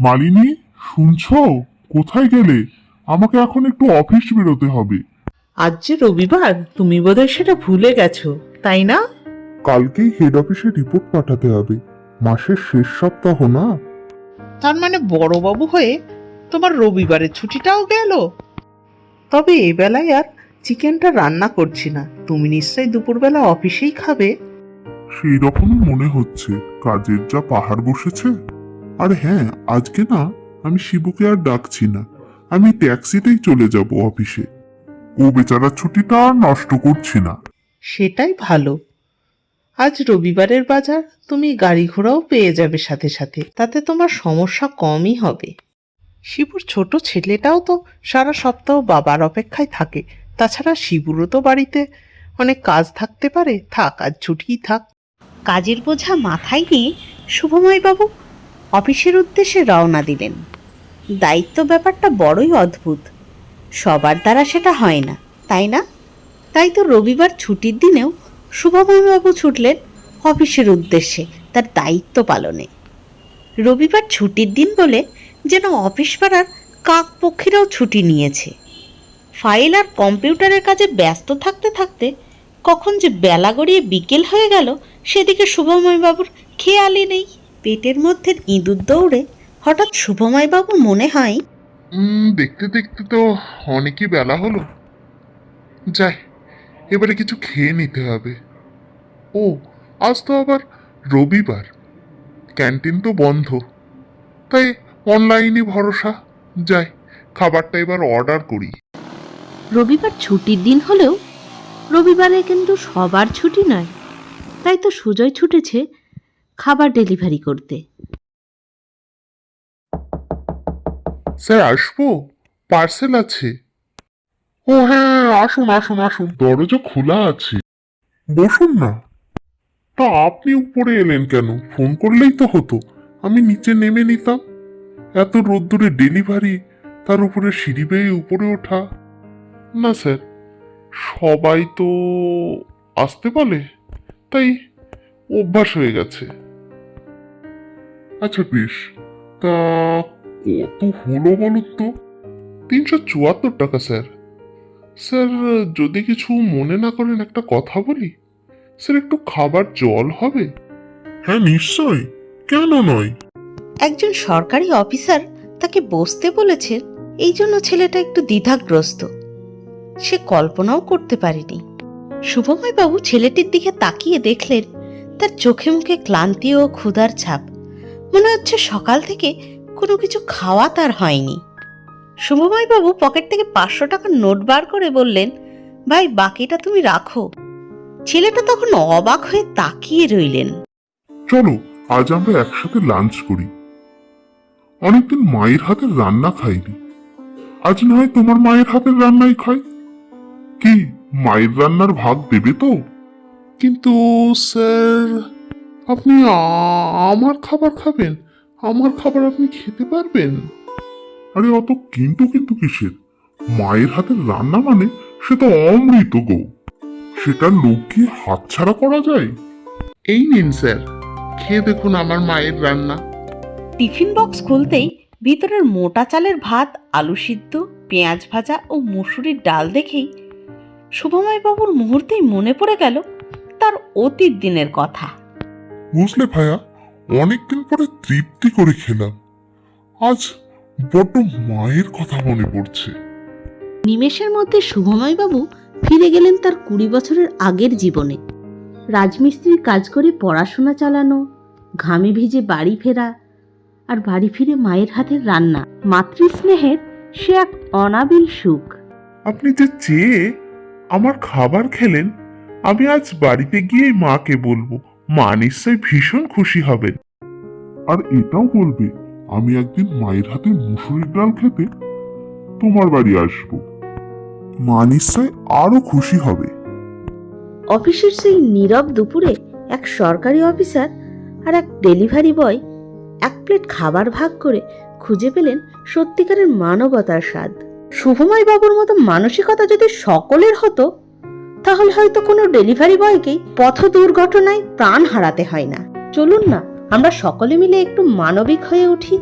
মালিনী শুনছো? কোথায় গেলে? আমাকে এখন একটু অফিস বেরোতে হবে। আজ যে রবিবার তুমি বোধহয় সেটা ভুলে গেছো তাই না? কালকেই হেড অফিসে রিপোর্ট পাঠাতে হবে। মাসের শেষ সপ্তাহ না? তার মানে বড়বাবু হয়ে তোমার রবিবারের ছুটিটাও গেল? তবে এ বেলায় আর চিকেনটা রান্না করছি না। তুমি নিশ্চয়ই দুপুরবেলা অফিসেই খাবে? সেই রকমই মনে হচ্ছে। কাজের যা পাহাড় বসেছে। আর হ্যাঁ আজকে না আমি শিবুকে আর ডাকছি না। আমি ট্যাক্সিতেই চলে যাব অফিসে। ও বেচারার ছুটিটা আর নষ্ট করছি না। সেটাই ভালো। আজ রবিবারের বাজার তুমি গাড়ি ঘোড়াও পেয়ে যাবে সাথে সাথে। তাতে তোমার সমস্যা কমই হবে। শিবুর ছোট ছেলেটাও তো সারা সপ্তাহ বাবার অপেক্ষায় থাকে। তাছাড়া শিবুরও তো বাড়িতে অনেক কাজ থাকতে পারে। থাক আজ ছুটিই থাক। কাজের বোঝা মাথায় নিয়ে শুভময়বাবু অফিসের উদ্দেশ্যে রওনা দিলেন। দায়িত্ব ব্যাপারটা বড়ই অদ্ভুত। সবার দ্বারা সেটা হয় না, তাই না? তাই তো রবিবার ছুটির দিনেও শুভময়বাবু ছুটলেন অফিসের উদ্দেশ্যে, তার দায়িত্ব পালনে। রবিবার ছুটির দিন বলে যেন অফিস পাড়ার কাক পক্ষীরাও ছুটি নিয়েছে। ফাইল আর কম্পিউটারের কাজে ব্যস্ত থাকতে থাকতে কখন যে বেলা গড়িয়ে বিকেল হয়ে গেল, সেদিকে শুভময়বাবুর খেয়ালই নেই। পেটের মধ্যে ইঁদুর দৌড়ে হঠাৎ শুভময়বাবু মনে হয় দেখতে দেখতে তো অনেকই বেলা হলো। যাই এবারে কিছু খেয়ে নিতে হবে। ও আজ তো আবার রবিবার। ক্যান্টিন তো বন্ধ। তাই অনলাইনে ভরসা। যাই খাবারটা এবার অর্ডার করি। রবিবার ছুটির দিন হলেও রবিবারে কিন্তু সবার ছুটি নয়। তাই তো সুজয় ছুটেছে খাবার ডেলিভারি করতে। স্যার আসব? পার্সেল আছে। ও হ্যাঁ আসুন আসুন আসুন। দরজা খোলা আছে। বসুন না। তা আপনি উপরে এলেন কেন? ফোন করলেই তো হতো। আমি নিচে নেমে নিতাম। এত রোদ্দুরে ডেলিভারি তার উপরে সিঁড়ি বেয়ে উপরে ওঠা। না স্যার। সবাই তো আসতে বলে তাই অভ্যাস হয়ে গেছে। আচ্ছা বেশ। তা কত হলো বলুন তো? তিনশো চুয়াত্তর টাকা স্যার। স্যার যদি কিছু মনে না করেন একটা কথা বলি? স্যার একটু খাবার জল হবে? হ্যাঁ নিশ্চয় কেন নয়? একজন সরকারি অফিসার তাকে বসতে বলেছেন এই জন্য ছেলেটা একটু দ্বিধাগ্রস্ত। সে কল্পনাও করতে পারেনি। শুভময়বাবু ছেলেটির দিকে তাকিয়ে দেখলেন তার চোখে মুখে ক্লান্তি ও ক্ষুধার ছাপ। মনে হচ্ছে সকাল থেকে কোনো কিছু খাওয়া তার হয়নি। শুভময়বাবু পকেট থেকে পাঁচশো টাকার নোট বার করে বললেন ভাই বাকিটা তুমি রাখো। ছেলেটা তখন অবাক হয়ে তাকিয়ে রইলেন। চলো আজ আমরা একসাথে লাঞ্চ করি। অনেকদিন মায়ের হাতের রান্না খাইনি। আজ না হয় তোমার মায়ের হাতের রান্নাই খাই। কি মায়ের রান্নার ভাগ দেবে তো? কিন্তু স্যার আপনি আমার খাবার খাবেন? আমার খাবার আপনি খেতে পারবেন? আরে অত কিন্তু কিন্তু কিসের? মায়ের হাতের রান্না মানে সে তো অমৃত গো। সেটা লোক কি হাতছাড়া করা যায়? এই নিন স্যার খেয়ে দেখুন আমার মায়ের রান্না। টিফিন বক্স খুলতেই ভিতরের মোটা চালের ভাত আলু সিদ্ধ পেঁয়াজ ভাজা ও মুসুরির ডাল দেখেই শুভময় বাবুর মুহূর্তেই মনে পড়ে গেল তার অতীত দিনের কথা। বুঝলে ভাইয়া অনেকদিন পরে তৃপ্তি করে খেলাম। আজ বড্ড মায়ের কথা মনে পড়ছে। নিমেষের মধ্যে শুভময় বাবু ফিরে গেলেন তার কুড়ি বছরের আগের জীবনে। রাজমিস্ত্রির কাজ করে পড়াশোনা চালানো ঘামে ভিজে বাড়ি ফেরা আর বাড়ি ফিরে মায়ের হাতের রান্না। মাতৃস্নেহের সে এক অনাবিল সুখ। আপনি যে চেয়ে আমার খাবার খেলেন আমি আজ বাড়িতে গিয়ে মাকে বলব। মা নিশ্চয় ভীষণ খুশি হবেন। আর এটাও বলবে, আমি একদিন মায়ের হাতে মুসুরির ডাল খেতে তোমার বাড়ি আসব। মা নিশ্চয় আরও খুশি হবে। অফিসের সেই নীরব দুপুরে এক সরকারি অফিসার আর এক ডেলিভারি বয় এক প্লেট খাবার ভাগ করে খুঁজে পেলেন সত্যিকারের মানবতার স্বাদ। শুভময় বাবুর মতো মানসিকতা যদি সকলের হতো তাহলে হয়তো কোনো ডেলিভারি বয়কেই পথ দুর্ঘটনায় প্রাণ হারাতে হয় না। চলুন না, আমরা সকলে মিলে একটু মানবিক হয়ে উঠি।